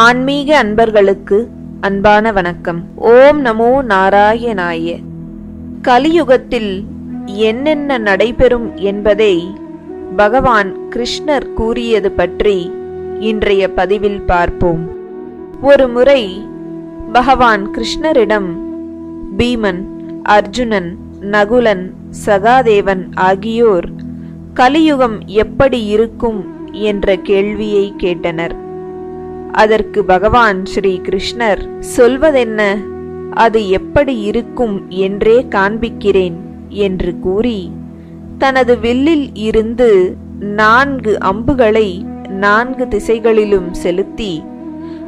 ஆன்மீக அன்பர்களுக்கு அன்பான வணக்கம். ஓம் நமோ நாராயணாய. கலியுகத்தில் என்னென்ன நடைபெறும் என்பதை பகவான் கிருஷ்ணர் கூறியது பற்றி இன்றைய பதிவில் பார்ப்போம். ஒரு முறை பகவான் கிருஷ்ணரிடம் பீமன் அர்ஜுனன் நகுலன் சகாதேவன் ஆகியோர் கலியுகம் எப்படி இருக்கும்? என்ற கேள்வியை கேட்டனர். அதற்கு பகவான் ஸ்ரீ கிருஷ்ணர் சொல்வதென்ன? அது எப்படி இருக்கும் என்றே காண்பிக்கிறேன் என்று கூறி தனது வில்லில் இருந்து நான்கு அம்புகளை நான்கு திசைகளிலும் செலுத்தி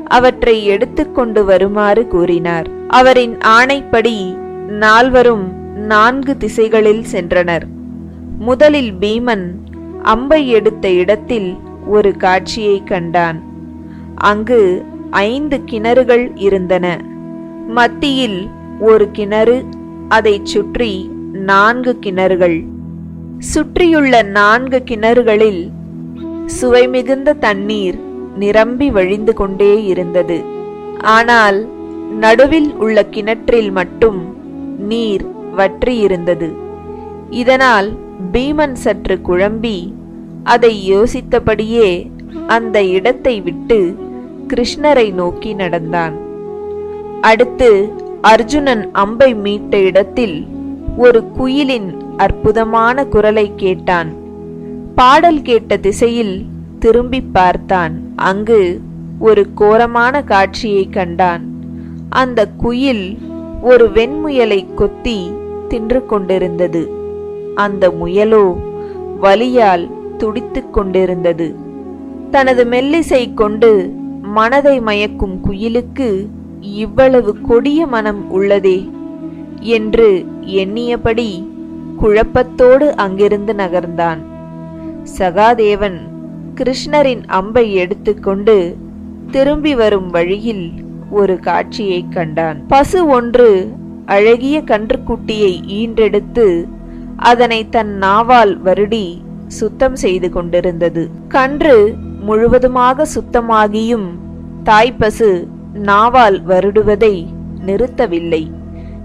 அவற்றை எடுத்துக்கொண்டு வருமாறு கூறினார். அவரின் ஆணைப்படி நால்வரும் நான்கு திசைகளில் சென்றனர். முதலில் பீமன் அம்பை எடுத்த இடத்தில் ஒரு காட்சியை கண்டான். அங்கு ஐந்து கிணறுகள் இருந்தன. மத்தியில் ஒரு கிணறு அதைச் சுற்றி நான்கு கிணறுகள். சுற்றியுள்ள நான்கு கிணறுகளில் சுவை மிகுந்த தண்ணீர் நிரம்பி வழிந்து கொண்டே இருந்தது. ஆனால் நடுவில் உள்ள கிணற்றில் மட்டும் நீர் வற்றி இருந்தது. இதனால் பீமன் சற்று குழம்பி அதை யோசித்தபடியே அந்த இடத்தை விட்டு கிருஷ்ணரை நோக்கி நடந்தான். அடுத்து அர்ஜுனன் அம்பை மீட்ட இடத்தில் ஒரு குயிலின் அற்புதமான குரலை கேட்டான். பாடல் கேட்ட திசையில் திரும்பி பார்த்தான். அங்கு ஒரு கோரமான காட்சியை கண்டான். அந்த குயில் ஒரு வெண்முயலை கொத்தி தின்று கொண்டிருந்தது. அந்த முயலோ வலியால் துடித்துக் கொண்டிருந்தது. தனது மெல்லிசை கொண்டு மனதை மயக்கும் குயிலுக்கு இவ்வளவு கொடிய மனம் உள்ளதே என்று எண்ணியபடி குழப்பத்தோடு அங்கிருந்து நகர்ந்தான். சகாதேவன் கிருஷ்ணரின் அம்பை எடுத்துக்கொண்டு திரும்பி வரும் வழியில் ஒரு காட்சியை கண்டான். பசு ஒன்று அழகிய கன்றுக்குட்டியை ஈன்றெடுத்து அதனை தன் நாவால் வருடி சுத்தம் செய்து கொண்டிருந்தது. கன்று முழுவதுமாக சுத்தமாகியும் தாய்ப்பசு நாவால் வருடுவதை நிறுத்தவில்லை.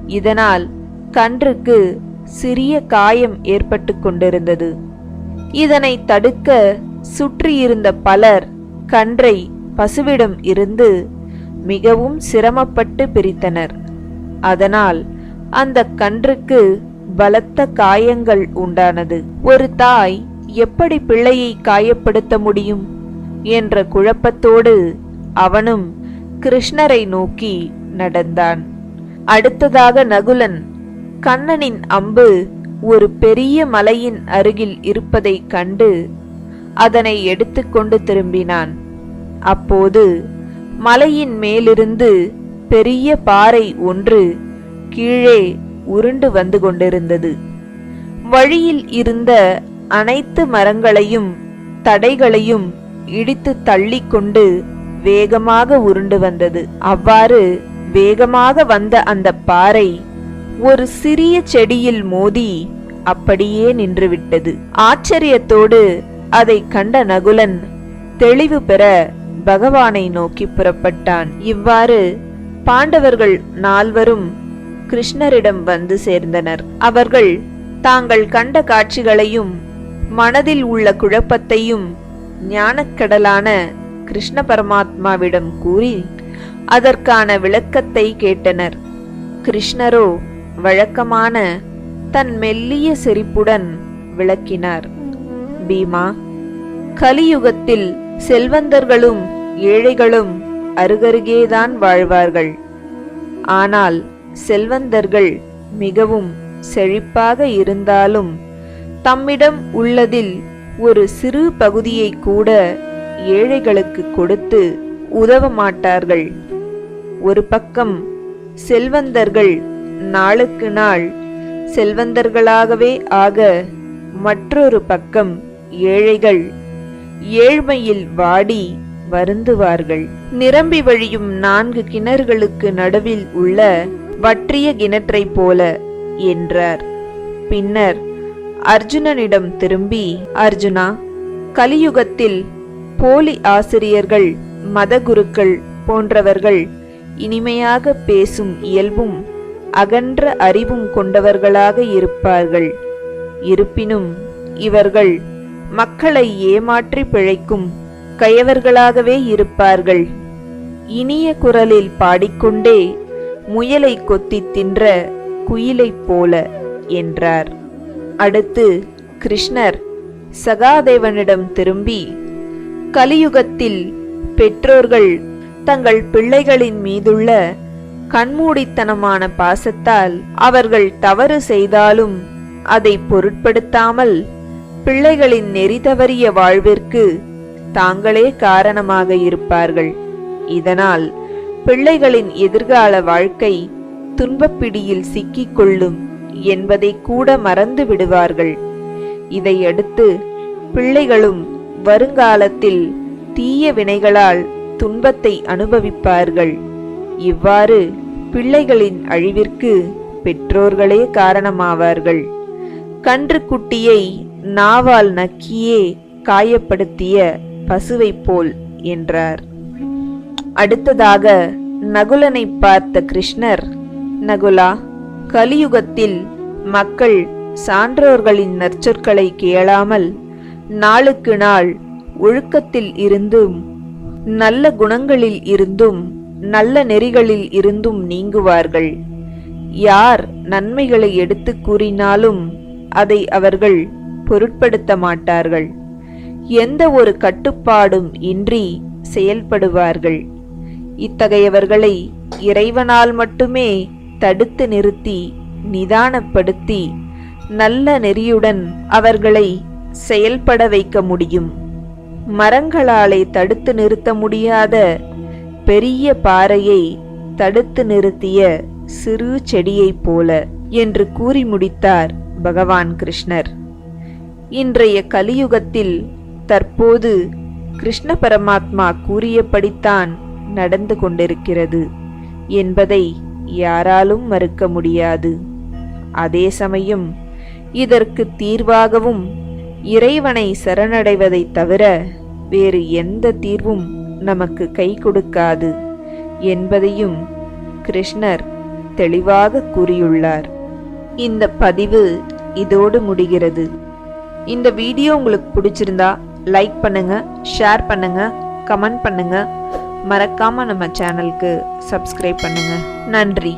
இதனால் கன்றுக்கு சிறிய காயம் ஏற்பட்டு கொண்டிருந்தது. இதனை தடுக்க சுற்றியிருந்த பலர் கன்றை பசுவிடம் இருந்து மிகவும் சிரமப்பட்டு பிரித்தனர். அதனால் அந்த கன்றுக்கு பலத்த காயங்கள் உண்டானது. ஒரு தாய் எப்படி பிள்ளையை காயப்படுத்த முடியும்? என்ற குழப்பத்தோடு அவனும் கிருஷ்ணரை நோக்கி நடந்தான். அடுத்ததாக நகுலன் கண்ணனின் அம்பு ஒரு பெரிய மலையின் அருகில் இருப்பதைக் கண்டு அதனை எடுத்துக்கொண்டு திரும்பினான். அப்போது மலையின் மேலிருந்து பெரிய பாறை ஒன்று கீழே உருண்டு வந்து கொண்டிருந்தது. வழியில் இருந்த அனைத்து மரங்களையும் தடைகளையும் இடித்து தள்ளி கொண்டு வேகமாக உருண்டு வந்தது. அவ்வாறு வேகமாக வந்த அந்த பாறை ஒரு சிறிய செடியில் மோதி அப்படியே நின்றுவிட்டது. ஆச்சரியத்தோடு அதை கண்ட நகுலன் தெளிவு பெற பகவானை நோக்கி புறப்பட்டான். இவ்வாறு பாண்டவர்கள் நால்வரும் கிருஷ்ணரிடம் வந்து சேர்ந்தனர். அவர்கள் தாங்கள் கண்ட காட்சிகளையும் மனதில் உள்ள குழப்பத்தையும் ஞானக்கடலான கிருஷ்ண பரமாத்மாவிடம் கூறி அதற்கான விளக்கத்தை கேட்டனர். கிருஷ்ணரோ வழக்கமான தன் மெல்லிய சிரிப்புடன் விளக்கினார். பீமா கலியுகத்தில் செல்வந்தர்களும் ஏழைகளும் அருகருகேதான் வாழ்வார்கள். ஆனால் செல்வந்தர்கள் மிகவும் செழிப்பாக இருந்தாலும் தம்மிடம் உள்ளதில் ஒரு சிறு பகுதியை கூட ஏழைகளுக்கு கொடுத்து உதவ மாட்டார்கள் ஒரு பக்கம் செல்வந்தர்கள் நாளுக்கு நாள் செல்வந்தர்களாகவே ஆக மற்றொரு பக்கம் ஏழைகள் ஏழ்மையில் வாடி வருந்துவார்கள். நிரம்பி வழியும் நான்கு கிணறுகளுக்கு நடுவில் உள்ள வற்றிய கிணற்றைப் போல என்றார். பின்னர் அர்ஜுனனிடம் திரும்பி அர்ஜுனா கலியுகத்தில் போலி ஆசிரியர்கள் மதகுருக்கள் போன்றவர்கள் இனிமையாக பேசும் இயல்பும் அகன்ற அறிவும் கொண்டவர்களாக இருப்பார்கள். இருப்பினும் இவர்கள் மக்களை ஏமாற்றி பிழைக்கும் கயவர்களாகவே இருப்பார்கள். இனிய குரலில் பாடிக்கொண்டே முயலை கொத்தி தின்ற குயிலைப் போல என்றார். அடுத்து கிருஷ்ணர் சகாதேவனிடம் திரும்பி கலியுகத்தில் பெற்றோர்கள் தங்கள் பிள்ளைகளின் மீதுள்ள கண்மூடித்தனமான பாசத்தால் அவர்கள் தவறு செய்தாலும் அதை பொருட்படுத்தாமல் பிள்ளைகளின் நெறி தவறிய வாழ்விற்கு தாங்களே காரணமாக இருப்பார்கள். இதனால் பிள்ளைகளின் எதிர்கால வாழ்க்கை துன்பப்பிடியில் சிக்கிக்கொள்ளும். கொள்ளும் என்பதை கூட மறந்து விடுவார்கள். இதையடுத்து பிள்ளைகளும் வருங்காலத்தில் தீய வினைகளால் துன்பத்தை அனுபவிப்பார்கள். இவ்வாறு பிள்ளைகளின் அழிவிற்கு பெற்றோர்களே காரணமாவார்கள். கன்றுக்குட்டியை நாவால் நக்கியே காயப்படுத்திய பசுவைப் போல் என்றார். அடுத்ததாக நகுலனை பார்த்த கிருஷ்ணர் நகுலா கலியுகத்தில் மக்கள் சான்றோர்களின் நற்சொற்களை கேளாமல் நாளுக்கு நாள் ஒழுக்கத்தில் இருந்தும் நல்ல குணங்களில் இருந்தும் நல்ல நெறிகளில் இருந்தும் நீங்குவார்கள். யார் நன்மைகளை எடுத்துக் கூறினாலும் அதை அவர்கள் பொருட்படுத்த மாட்டார்கள். எந்த ஒரு கட்டுப்பாடும் இன்றி செயல்படுவார்கள். இத்தகையவர்களை இறைவனால் மட்டுமே தடுத்து நிறுத்தி நிதானப்படுத்தி நல்ல நெறியுடன் அவர்களை செயல்பட வைக்க முடியும். மரங்களாலே தடுத்து நிறுத்த முடியாத பெரிய பாறையை தடுத்து நிறுத்திய சிறு செடியைப் போல என்று கூறி முடித்தார் பகவான் கிருஷ்ணர். இன்றைய கலியுகத்தில் தற்போது கிருஷ்ண பரமாத்மா கூறியபடித்தான் நடந்து கொண்டிருக்கிறது என்பதை யாராலும் மறுக்க முடியாது. அதே சமயம் இதற்கு தீர்வாகவும் இறைவனை சரணடைவதைத் தவிர வேறு எந்த தீர்வும் நமக்கு கை கொடுக்காது என்பதையும் கிருஷ்ணர் தெளிவாக கூறியுள்ளார். இந்த பதிவு இதோடு முடிகிறது. இந்த வீடியோ உங்களுக்கு பிடிச்சிருந்தா லைக் பண்ணுங்க ஷேர் பண்ணுங்க கமெண்ட் பண்ணுங்க. மறக்காம நம்ம சேனலுக்கு சப்ஸ்கிரைப் பண்ணுங்க. நன்றி.